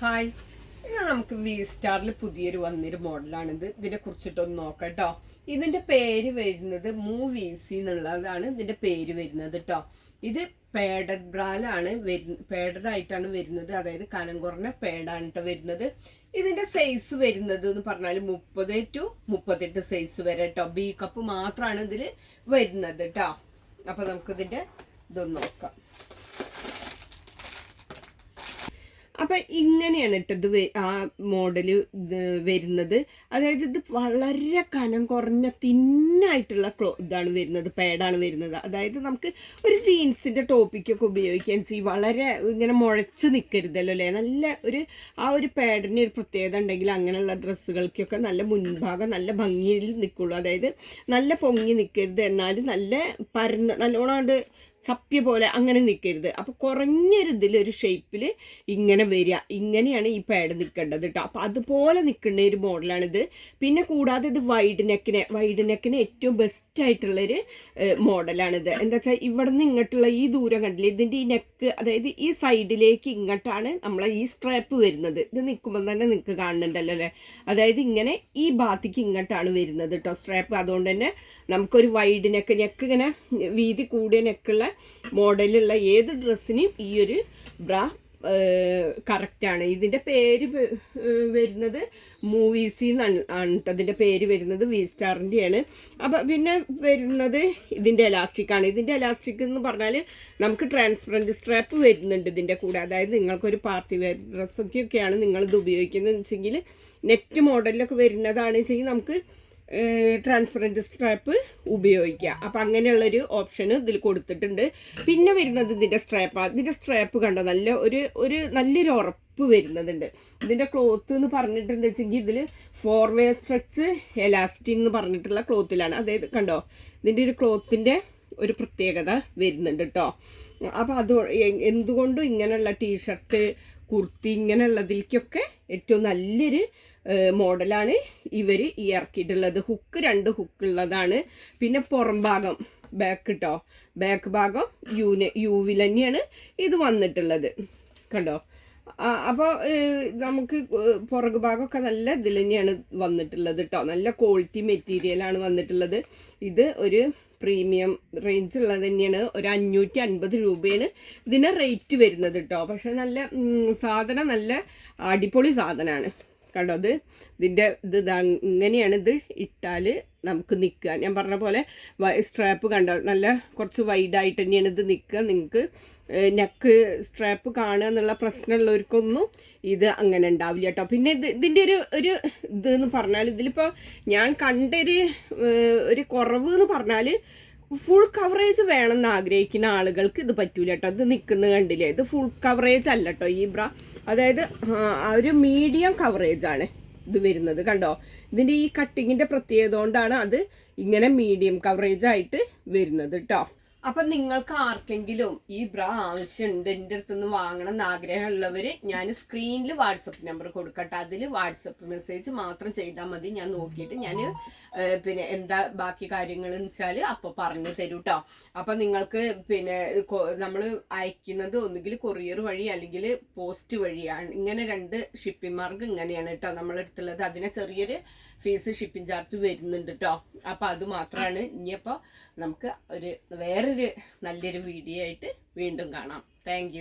Hi ഇന്ന് നമുക്ക് V സ്റ്റാറിൽ പുതിയൊരു വന്നൊരു മോഡലാണിത്. ഇതിനെ കുറിച്ചിട്ടൊന്ന് നോക്കാം കേട്ടോ ഇതിന്റെ പേര് വരുന്നത് മൂ വി സി എന്നുള്ളതാണ് ഇതിന്റെ പേര് വരുന്നത് കേട്ടോ ഇത് പേഡഡ് ബ്രാലാണ് വരുന്ന പേഡഡ് ആയിട്ടാണ് വരുന്നത്. അതായത് കനം കുറഞ്ഞ പേഡാണ് കേട്ടോ വരുന്നത്. ഇതിന്റെ സൈസ് വരുന്നത് എന്ന് പറഞ്ഞാൽ മുപ്പത് ടു മുപ്പത്തെട്ട് സൈസ് വരെ കേട്ടോ ബി കപ്പ് മാത്രമാണ് ഇതിൽ വരുന്നത് കേട്ടോ അപ്പൊ നമുക്കിതിന്റെ ഇതൊന്ന് നോക്കാം. അപ്പൊ ഇങ്ങനെയാണ് വെ- ആ മോഡൽ വരുന്നത്. അതായത് ഇത് വളരെ കനം കുറഞ്ഞ തിന്നായിട്ടുള്ള ക്ലോ ഇതാണ് വരുന്നത് പാഡാണ് വരുന്നത്. അതായത് നമുക്ക് ഒരു ജീൻസിന്റെ ടോപ്പിക്കൊക്കെ ഉപയോഗിക്കാൻ ചെയ്യും വളരെ ഇങ്ങനെ മുഴച്ച് നിൽക്കരുതല്ലോ അല്ലേ? നല്ല ഒരു ആ ഒരു പാഡിന് ഒരു പ്രത്യേകത ഉണ്ടെങ്കിൽ അങ്ങനെയുള്ള ഡ്രസ്സുകൾക്കൊക്കെ നല്ല മുൻഭാഗം നല്ല ഭംഗിയിൽ നിൽക്കുള്ളൂ അതായത് നല്ല പൊങ്ങി നിൽക്കരുത് എന്നാലും നല്ല പരന്ന് നല്ലോണം ചപ്പിയ പോലെ അങ്ങനെ നിൽക്കരുത് അപ്പോൾ കുറഞ്ഞൊരു ഒരു ഷേപ്പിൽ ഇങ്ങനെ വരിക. ഇങ്ങനെയാണ് ഈ പാഡ് നിൽക്കേണ്ടത് കേട്ടോ അപ്പോൾ അതുപോലെ നിൽക്കുന്ന ഒരു മോഡലാണിത് പിന്നെ കൂടാതെ ഇത് വൈഡ് നെക്കിനെ വൈഡ് നെക്കിന് ഏറ്റവും ബെസ്റ്റ് ആയിട്ടുള്ളൊരു മോഡലാണിത് എന്താ വെച്ചാൽ ഇവിടെ നിന്ന് ഇങ്ങോട്ടുള്ള ഈ ദൂരം കണ്ടില്ലേ? ഇതിന്റെ ഈ നെക്ക് അതായത് ഈ സൈഡിലേക്ക് ഇങ്ങോട്ടാണ് നമ്മളെ ഈ സ്ട്രാപ്പ് വരുന്നത്. ഇത് നിൽക്കുമ്പോൾ തന്നെ നിങ്ങൾക്ക് കാണുന്നുണ്ടല്ലോ അല്ലേ? അതായത് ഇങ്ങനെ ഈ ഭാഗത്തേക്ക് ഇങ്ങോട്ടാണ് വരുന്നത് കേട്ടോ സ്ട്രാപ്പ് അതുകൊണ്ട് തന്നെ നമുക്കൊരു വൈഡ് നെക്ക് നെക്ക് ഇങ്ങനെ വീതി കൂടിയ നെക്കുള്ള മോഡലുള്ള ഏത് ഡ്രസ്സിനും ഈ ഒരു ബ്ര കറക്റ്റാണ് ഇതിന്റെ പേര് വരുന്നത് മൂവീസി എന്നാണ് അതിന്റെ പേര് വരുന്നത് വി സ്റ്റാറിന്റെയാണ് അപ്പം പിന്നെ വരുന്നത് ഇതിന്റെ എലാസ്റ്റിക്കാണ് ഇതിന്റെ എലാസ്റ്റിക് എന്ന് പറഞ്ഞാൽ നമുക്ക് ട്രാൻസ്പെറന്റ് സ്ട്രാപ്പ് വരുന്നുണ്ട് ഇതിന്റെ കൂടെ. അതായത് നിങ്ങൾക്കൊരു പാർട്ടി വെയർ ഡ്രസ്സൊക്കെയൊക്കെയാണ് നിങ്ങളിത് ഉപയോഗിക്കുന്നത് വെച്ചെങ്കിൽ നെറ്റ് മോഡലിലൊക്കെ വരുന്നതാണെന്ന് വെച്ചെങ്കിൽ നമുക്ക് ട്രാൻസ്പെറന്റ് സ്ട്രാപ്പ് ഉപയോഗിക്കുക. അപ്പം അങ്ങനെയുള്ളൊരു ഓപ്ഷൻ ഇതിൽ കൊടുത്തിട്ടുണ്ട്. പിന്നെ വരുന്നത് ഇതിന്റെ സ്ട്രാപ്പാണ് ഇതിന്റെ സ്ട്രാപ്പ് കണ്ടോ? നല്ല ഒരു ഒരു നല്ലൊരു ഉറപ്പ് വരുന്നതുണ്ട് ഇതിന്റെ ക്ലോത്ത് എന്ന് പറഞ്ഞിട്ടുണ്ട് വെച്ചെങ്കിൽ ഇതിൽ ഫോർ വേ സ്ട്രെച്ച് എലാസ്റ്റിൻ എന്ന് പറഞ്ഞിട്ടുള്ള ക്ലോത്തിലാണ് അതായത് കണ്ടോ? ഇതിന്റെ ഒരു ക്ലോത്തിന്റെ ഒരു പ്രത്യേകത വരുന്നുണ്ട് കേട്ടോ അപ്പോൾ അത് എന്തുകൊണ്ടും ഇങ്ങനെയുള്ള ടീഷർട്ട് കുർത്തി ഇങ്ങനെയുള്ളതിലേക്കൊക്കെ ഏറ്റവും നല്ലൊരു മോഡലാണ് ഇവർ ഇറക്കിയിട്ടുള്ളത്. ഹുക്ക് രണ്ട് ഹുക്ക് ഉള്ളതാണ്. പിന്നെ പുറം ഭാഗം ബാക്ക് കേട്ടോ ബാക്ക് ഭാഗം യൂന് യൂവിൽ തന്നെയാണ് ഇത് വന്നിട്ടുള്ളത്. കണ്ടോ? അപ്പോൾ നമുക്ക് പുറകു ഭാഗമൊക്കെ നല്ല ഇതിൽ തന്നെയാണ് വന്നിട്ടുള്ളത് കേട്ടോ നല്ല ക്വാളിറ്റി മെറ്റീരിയലാണ് വന്നിട്ടുള്ളത്. ഇത് ഒരു പ്രീമിയം റേഞ്ച് ഉള്ളത് തന്നെയാണ്. ഒരു അഞ്ഞൂറ്റി അൻപത് രൂപയാണ് ഇതിന് റേറ്റ് വരുന്നത് കേട്ടോ പക്ഷെ നല്ല സാധനം നല്ല അടിപൊളി സാധനമാണ്. കണ്ടോ ഇത് ഇതിന്റെ ഇത് അങ്ങനെയാണ് ഇത് ഇട്ടാൽ നമുക്ക് നിൽക്കുക. ഞാൻ പറഞ്ഞ പോലെ സ്ട്രാപ്പ് കണ്ടോ? നല്ല കുറച്ച് വൈഡായിട്ട് തന്നെയാണ് ഇത് നിൽക്കുക. നിങ്ങൾക്ക് നെക്ക് സ്ട്രാപ്പ് കാണുക എന്നുള്ള പ്രശ്നമുള്ളവർക്കൊന്നും ഇത് അങ്ങനെ ഉണ്ടാവില്ല കേട്ടോ. പിന്നെ ഇത് ഇതിന്റെ ഒരു ഒരു ഇത് എന്ന് പറഞ്ഞാൽ ഇതിലിപ്പോൾ ഞാൻ കണ്ടൊരു ഒരു കുറവ് എന്ന് പറഞ്ഞാൽ ഫുൾ കവറേജ് വേണമെന്ന് ആഗ്രഹിക്കുന്ന ആളുകൾക്ക് ഇത് പറ്റൂല കേട്ടോ. ഇത് നിൽക്കുന്ന കണ്ടില്ലേ? ഇത് ഫുൾ കവറേജ് അല്ല കേട്ടോ. ഈ ബ്ര അതായത് ഒരു മീഡിയം കവറേജ് ആണ് ഇത് വരുന്നത് കണ്ടോ? ഇതിന്റെ ഈ കട്ടിങ്ങിന്റെ പ്രത്യേകത കൊണ്ടാണ് അത് ഇങ്ങനെ മീഡിയം കവറേജ് ആയിട്ട് വരുന്നത് കേട്ടോ അപ്പൊ നിങ്ങൾക്ക് ആർക്കെങ്കിലും ഈ ബ്ര ആവശ്യമുണ്ട് എന്റെ അടുത്തുനിന്ന് വാങ്ങണം എന്ന് ആഗ്രഹമുള്ളവര് ഞാൻ സ്ക്രീനിൽ വാട്സപ്പ് നമ്പർ കൊടുക്കട്ടെ. അതിൽ വാട്സപ്പ് മെസ്സേജ് മാത്രം ചെയ്താൽ മതി. ഞാൻ നോക്കിയിട്ട് ഞാൻ പിന്നെ എന്താ ബാക്കി കാര്യങ്ങൾ എന്ന് വെച്ചാൽ അപ്പോൾ പറഞ്ഞു തരൂ കേട്ടോ അപ്പൊ നിങ്ങൾക്ക് പിന്നെ നമ്മൾ അയക്കുന്നത് ഒന്നുകിൽ കൊറിയർ വഴി അല്ലെങ്കിൽ പോസ്റ്റ് വഴിയാണ്. ഇങ്ങനെ രണ്ട് ഷിപ്പിംഗ് മാർഗം ഇങ്ങനെയാണ് കേട്ടോ നമ്മളെടുത്തുള്ളത് അതിനെ ചെറിയൊരു ഫീസ് ഷിപ്പിംഗ് ചാർജ് വരുന്നുണ്ട് കേട്ടോ. അപ്പൊ അത് മാത്രമാണ് ഇനിയപ്പോൾ നമുക്ക് ഒരു വേറൊരു നല്ലൊരു വീഡിയോ ആയിട്ട് വീണ്ടും കാണാം. താങ്ക്